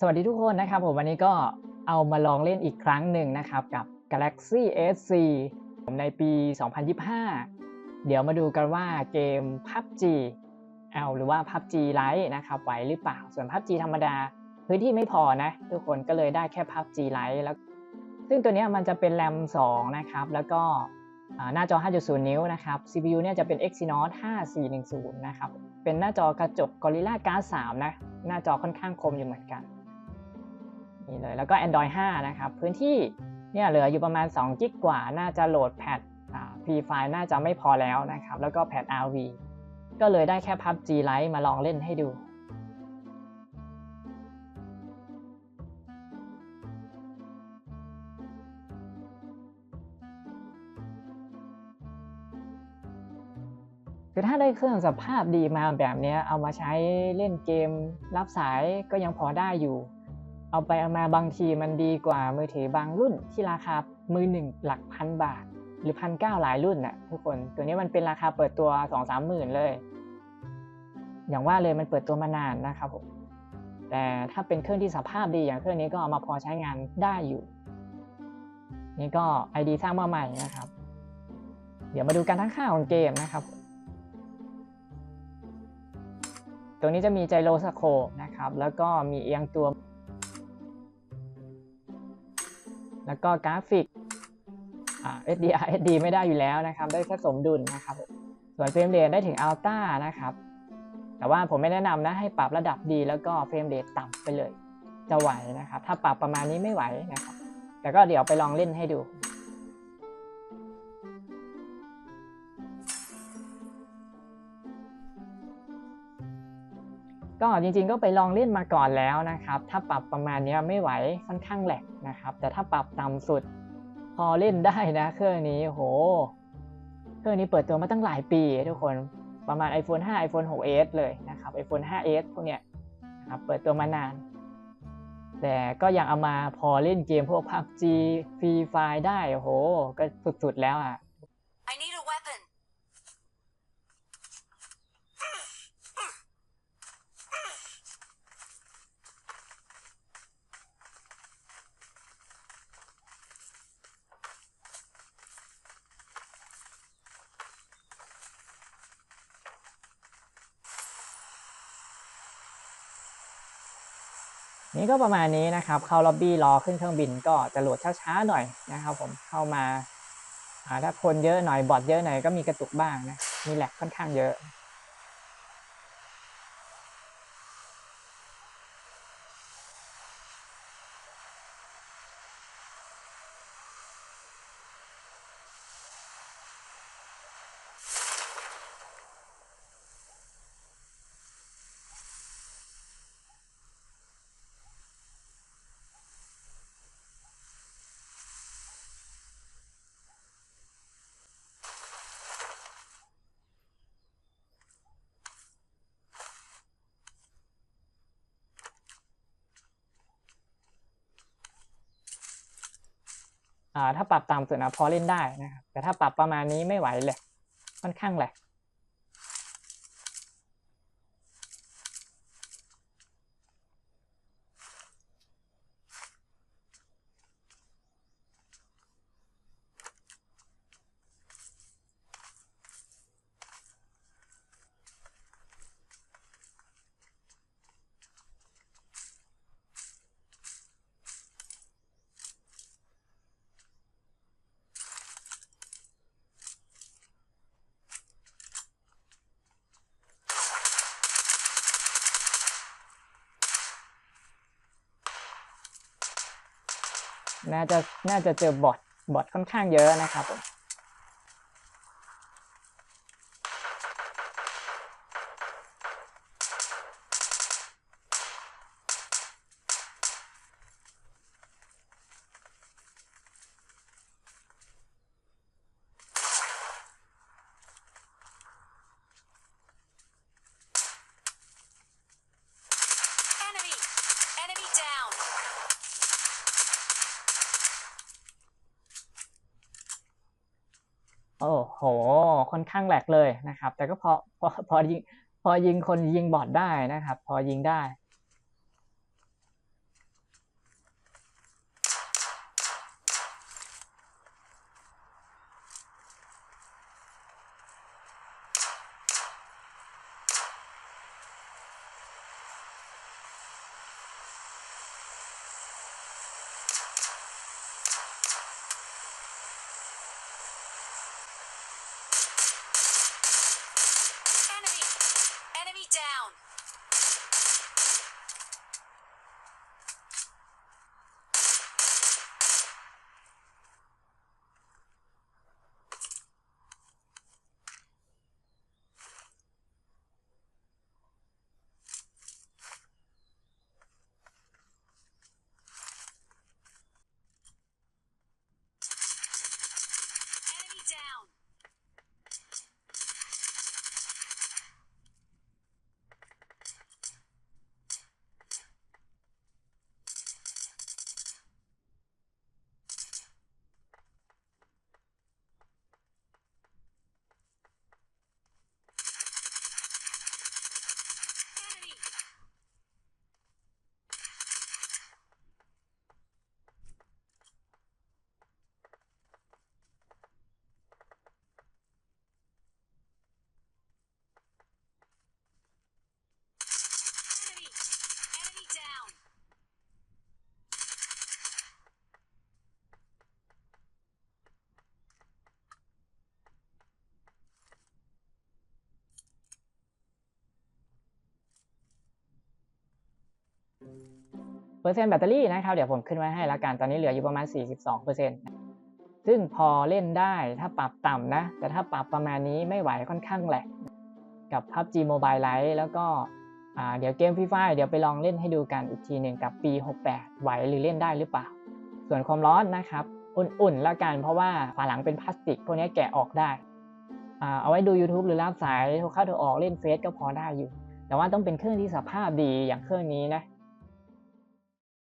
สวัสดีทุกคนนะครับผมวันนี้ก็เอามาลองเล่นอีกครั้งหนึ่งนะครับกับ Galaxy S4 ผมในปี 2025 เดี๋ยวมาดูกันว่าเกม PUBG L หรือว่า PUBG Lite นะครับไหวหรือเปล่า ส่วน PUBG ธรรมดาพื้นที่ไม่พอนะ ทุกคนก็เลยได้แค่ PUBG Lite แล้ว ซึ่งตัวนี้มันจะเป็น RAM 2นะครับ แล้วก็อ่าหน้าจอ 5.0 นิ้วนะครับ CPU เนี่ยจะเป็น Exynos 5410 นะครับ เป็นหน้าจอกระจก Gorilla Glass 3 นะ หน้าจอค่อนข้างคมอยู่เหมือนกัน นี่เลยแล้วก็ Android 5 นะครับ พื้นที่เนี่ยเหลืออยู่ประมาณ2กิกกว่า น่าจะโหลดแพทฟรีไฟล์น่าจะไม่พอแล้วนะครับ แล้วก็แพท RV ก็เลยได้แค่ PUBG Lite มาลองเล่นให้ดูือถ้าได้เครื่องสภาพดีมาแบบนี้เอามาใช้เล่นเกมรับสายก็ยังพอได้อยู่ เอาไปเอามาบางทีมันดีกว่ามือถือบางรุ่นที่ราคามือหนึ่งหลักพันบาท หรือพันเก้าหลายรุ่นน่ะทุกคนตัวนี้มันเป็นราคาเปิดตัวสองสามหมื่นเลย อย่างว่าเลยมันเปิดตัวมานานนะครับผมแต่ถ้าเป็นเครื่องที่สภาพดีอย่างเครื่องนี้ก็เอามาพอใช้งานได้อยู่ นี่ก็ ID สร้างมาใหม่นะครับ เดี๋ยวมาดูการทั้งค่าของเกมนะครับ ตรงนี้จะมีไจโรสโคปนะครับ แล้วก็มีเอียงตัว แล้วก็กราฟิก SDR SD ไม่ได้อยู่แล้วนะครับ ได้แค่สมดุลนะครับ ส่วนเฟรมเรทได้ถึงอัลต้านะครับ แต่ว่าผมไม่แนะนำนะให้ปรับระดับดี แล้วก็เฟรมเรทต่ำไปเลย จะไหวนะครับ ถ้าปรับประมาณนี้ไม่ไหวนะครับ แต่ก็เดี๋ยวไปลองเล่นให้ดูก็จริงๆก็ไปลองเล่นมาก่อนแล้วนะครับ ถ้าปรับประมาณนี้ไม่ไหวค่อนข้างแหลก นะครับ แต่ถ้าปรับต่ำสุดพอเล่นได้นะ เครื่องนี้โห เครื่องนี้เปิดตัวมาตั้งหลายปีทุกคนประมาณ iPhone 5 iPhone 6s เลยนะครับ iPhone 5s พวกเนี้ยนะครับเปิดตัวมานาน แต่ก็ยังเอามาพอเล่นเกมพวก PUBG Free Fire ได้โห ก็สุดๆแล้วอะ นี่ก็ประมาณนี้นะครับ เข้าล็อบบี้รอขึ้นเครื่องบินก็จะโหลดช้าๆหน่อยนะครับ ผมเข้ามาถ้าคนเยอะหน่อยบอทเยอะหน่อยก็มีกระตุกบ้างนะมีแหลกค่อนข้างเยอะ ถ้าปรับตามสุดนะพอเล่นได้นะครับแต่ถ้าปรับประมาณนี้ไม่ไหวเลยค่อนข้างแหลก น่าจะน่าจะเจอบอทบอทค่อนข้างเยอะนะครับผม โอ้โห ค่อนข้างแหลกเลยนะครับ แต่ก็พอพอพอยิงพอยิงคนยิงบอดได้นะครับ พอยิงได้ down. แบตเตอรี่นะครับ เดี๋ยวผมขึ้นไว้ให้แล้วกัน ตอนนี้เหลืออยู่ประมาณ 42%ซึ่งพอเล่นได้ถ้าปรับต่ำนะ แต่ถ้าปรับประมาณนี้ไม่ไหวค่อนข้างแหลกกับ PUBG Mobile Lite แล้วก็อ่าเดี๋ยวเกมฟรีไฟเดี๋ยวไปลองเล่นให้ดูกันอีกทีหนึ่งกับปี 68 ไหวหรือเล่นได้หรือเปล่า ส่วนความร้อนนะครับ อุ่นๆแล้วกันเพราะว่าฝาหลังเป็นพลาสติก พวกนี้แกะออกได้อ่าเอาไว้ดู YouTube หรือรับสายโทรเข้าโทรออกเล่นเฟซก็พอได้อยู่ แต่ว่าต้องเป็นเครื่องที่สภาพดีอย่างเครื่องนี้นะ